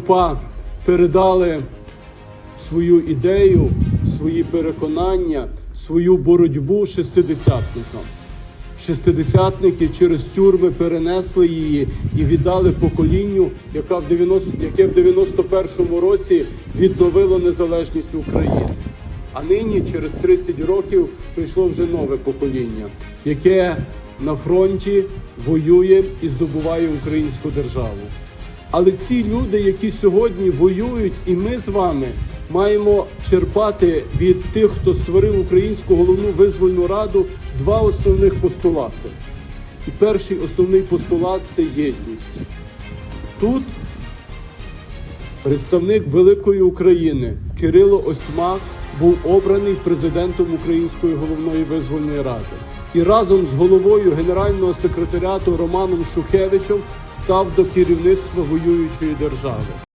УПА передали свою ідею, свої переконання, свою боротьбу шестидесятникам. Шестидесятники через тюрми перенесли її і віддали поколінню, яка в 90, яке в 91-му році відновило незалежність України. А нині, через 30 років, прийшло вже нове покоління, яке на фронті воює і здобуває українську державу. Але ці люди, які сьогодні воюють, і ми з вами маємо черпати від тих, хто створив українську головну визвольну раду, два основних постулати. І перший основний постулат це єдність. Тут представник великої України Кирило Осьмак був обраний президентом Української головної визвольної ради і разом з головою генерального секретаріату Романом Шухевичем став до керівництва воюючої держави.